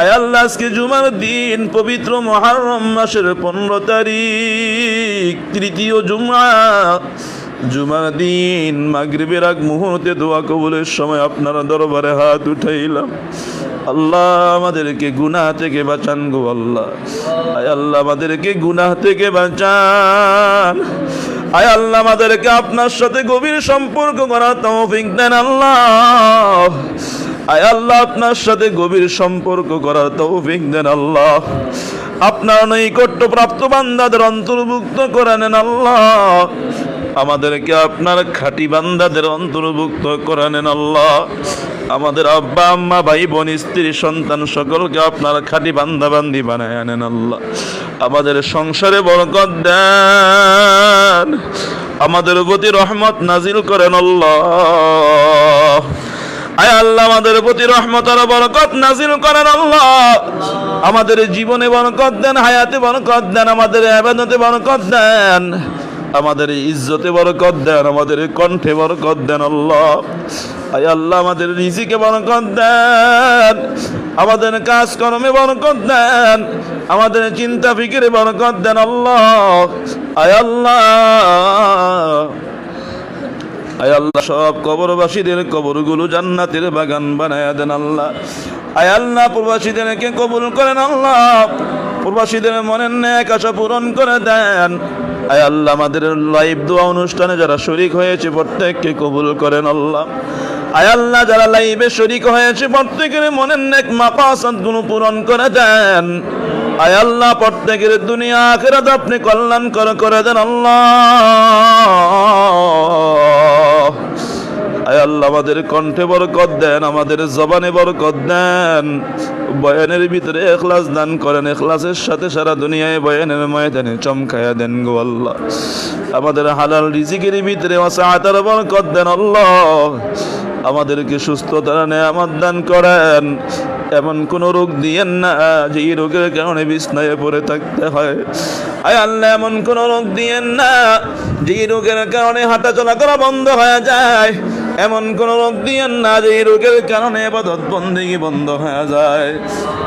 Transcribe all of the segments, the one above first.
আয় আল্লাহ, আজকে জুমার দিন, পবিত্র মহারম মাসের পনেরো তারিখ, তৃতীয় জুমা। জুমার দিন, মাগরিবের আগ মুহূর্তে দোয়া কবুলের সময় আপনার দরবারে হাত উঠাইলাম। আল্লাহ, আমাদেরকে গুনাহ থেকে বাঁচান গো আল্লাহ। আয় আল্লাহ, আমাদেরকে গুনাহ থেকে বাঁচান। আয় আল্লাহ, আমাদেরকে আপনার সাথে গভীর সম্পর্ক করার তৌফিক দেন আল্লাহ। আয় আল্লাহ, আপনার সাথে গভীর সম্পর্ক করার তৌফিক দেন আল্লাহ। আপনার নৈকট্য প্রাপ্ত বান্দাদের অন্তর্ভুক্ত করে নেন আল্লাহ। আমাদেরকে আপনার খাঁটি বান্দাদের অন্তর্ভুক্ত করে নেন আল্লাহ। আমাদের আব্বা, আম্মা, ভাই, বোন, স্ত্রী, সন্তান সকলকে আপনার খাঁটি বান্দা বান্দি বানায় আনেন আল্লাহ। আমাদের সংসারে বরকত দেন। আমাদের প্রতি রহমত নাজিল করেন আল্লাহ। আয় আল্লাহ, আমাদের প্রতি রহমত আর বরকত নাজিল করেন আল্লাহ। আমাদের জীবনে বরকত দেন, হায়াতে বরকত দেন, আমাদের আবেদতে বরকত দেন, আমাদের ইজ্জতে বরকত দেন, আমাদের কণ্ঠে বরকত দেন আল্লাহ। আয় আল্লাহ, আমাদের রিজিকে বরকত দেন, আমাদের কাজকর্মে বরকত দেন, আমাদের চিন্তা ফিকিরে বরকত দেন আল্লাহ। আয় আল্লাহ। আয় আল্লাহ, সব কবরবাসীদের কবরগুলো জান্নাতের বাগান বানায় দেন আল্লাহ। আয় আল্লাহ, প্রবাসীদেরকে কবুল করেন আল্লাহ। প্রবাসীদের মনের ন্যাক আশা পূরণ করে দেন। আয় আল্লাহ, আমাদের লাইভ দোয়া অনুষ্ঠানে যারা শরিক হয়েছে, প্রত্যেককে কবুল করেন আল্লাহ। আয় আল্লাহ, যারা লাইভে শরিক হয়েছে, প্রত্যেকের মনের নেক মাপাসাদগুলো পূরণ করে দেন। আয় আল্লাহ, প্রত্যেকের দুনিয়া, আখেরাত আপনি কল্যাণ করে দেন আল্লাহ। আয় আল্লাহ, আমাদের কণ্ঠে বরকত দেন, আমাদের জবানে বরকত দেন। বয়ানের ভিতরে এখলাস দান করেন, এখলাসের সাথে সারা দুনিয়ায় বয়ানের ময়দানে চমকায়া দেন গো আল্লাহ। আমাদের হালাল রিজিকের ভিতরে আতার বরকত দেন আল্লাহ। আমাদেরকে সুস্থতার নেয়ামত দান করেন। এমন কোন রোগ দিয়েন না যে এই রোগের কারণে বিছনায় পড়ে থাকতে হয়। আয় আল্লাহ, এমন কোন রোগ দিয়েন না যে রোগের কারণে হাঁটা চলা করা বন্ধ হয়ে যায়। এমন কোন রোগ দিয়েন না যে এই রোগের কারণে এবাদত বন্দেগি বন্ধ হয়ে যায়।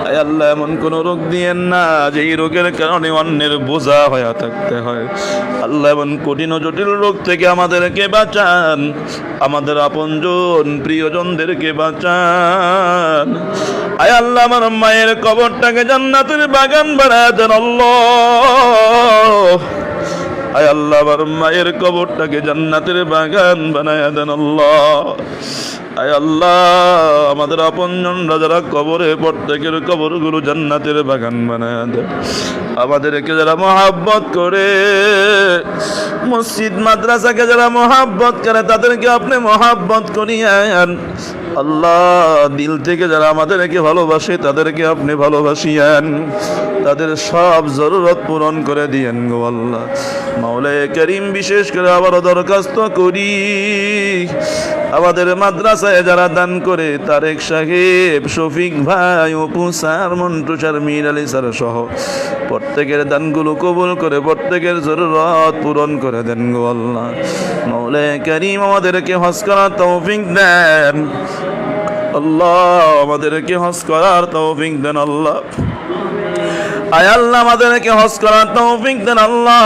আয় আল্লাহ, এমন কোন রোগ দিয়েন না যে এই রোগের কারণে অন্যের বোঝা হয়ে থাকতে হয়। আল্লাহ, এমন কঠিন জটিল রোগ থেকে আমাদেরকে বাঁচান। আমাদের আপনজন, প্রিয়জনদেরকে বাঁচান। আয় আল্লাহ, আমার মায়ের কবরটাকে জান্নাতের বাগান বানায় দেন আল্লাহ। আয় আল্লাহ, আমার মায়ের কবরটাকে জান্নাতের বাগান বানায় দেন আল্লাহ। আয় আল্লাহ, আমাদের আপনজনরা যারা কবরে, প্রত্যেকের কবরগুলো জান্নাতের বাগান বানায় দেন। আমাদেরকে যারা মহাব্বত করে, মসজিদ, মাদ্রাসাকে যারা মহাব্বত করে, তাদেরকে আপনি মহাব্বত করিয়েন আল্লাহ, দিল থেকে যারা আমাদেরকে ভালোবাসে, তাদেরকে আপনি ভালোবাসিয়েন। তাদের সব জরুরত পূরণ করে দিয়েন গো আল্লাহ। মাওলায় করিম বিশেষ করে আবারও দরখাস্ত করি। আমাদের মাদ্রাসায় যারা দান করে, তারেক সাহেব, শফিক ভাই, Apu sir, Montu sir, Mir Ali sir সহ প্রত্যেকের দানগুলো কবুল করে, প্রত্যেকের জরুরত পূরণ করে দেন গো আল্লাহ। মাওলায় করিম আমাদেরকে হজ করার তৌফিক দেন। আল্লাহ আমাদেরকে হজ করার তৌফিক দেন আল্লাহ। আয় আল্লাহ আমাদেরকে হজ করার তৌফিক দেন আল্লাহ।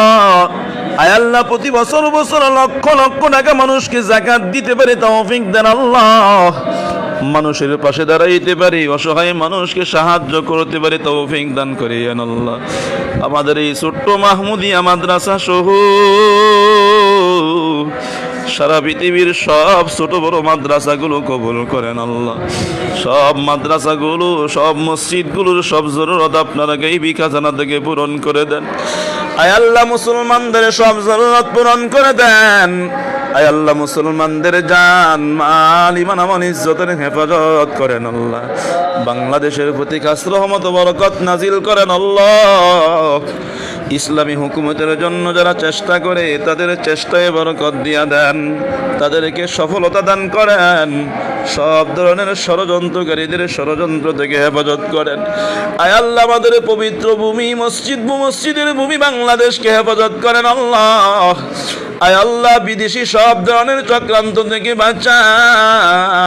আয়াল্লাহ প্রতি বছর বছর লক্ষ লক্ষ টাকা মানুষকে জাকাত দিতে পারে, তৌফিক দেন আল্লাহ। মানুষের পাশে দাঁড়াইতে পারি, অসহায় মানুষকে সাহায্য করতে পারি, তৌফিক দান করিয়েন আল্লাহ। আমাদের এই ছোট্ট মাহমুদি মাদ্রাসা সহ সারা পৃথিবীর সব ছোট বড় মাদ্রাসাগুলো কবুল করেন আল্লাহ। সব মাদ্রাসাগুলো, সব মসজিদগুলোর সব জরুরত আপনারা এই বিকাশানা থেকে পূরণ করে দেন। আয় আল্লাহ মুসলমানদের সব জরুরত পূরণ করে দেন। আয় আল্লাহ মুসলমানদের জান, মাল ইমান আমন ইজ্জতের হেফাজত করেন আল্লাহ। বাংলাদেশের প্রতি কাছ রহমত বরকত নাজিল করেন আল্লাহ। ইসলামী হুকুমতের জন্য যারা চেষ্টা করে, তাদের চেষ্টায় বরকত দিয়া দেন, তাদেরকে সফলতা দান করেন, সব ধরনের ষড়যন্ত্রকারীদের ষড়যন্ত্র থেকে হেফাজত করেন। আয় আল্লাহ, আমাদের পবিত্র ভূমি, মসজিদ, মসজিদের ভূমি বাংলাদেশকে হেফাজত করেন আল্লাহ। আয় আল্লাহ, বিদেশি সব ধরনের চক্রান্ত থেকে বাঁচা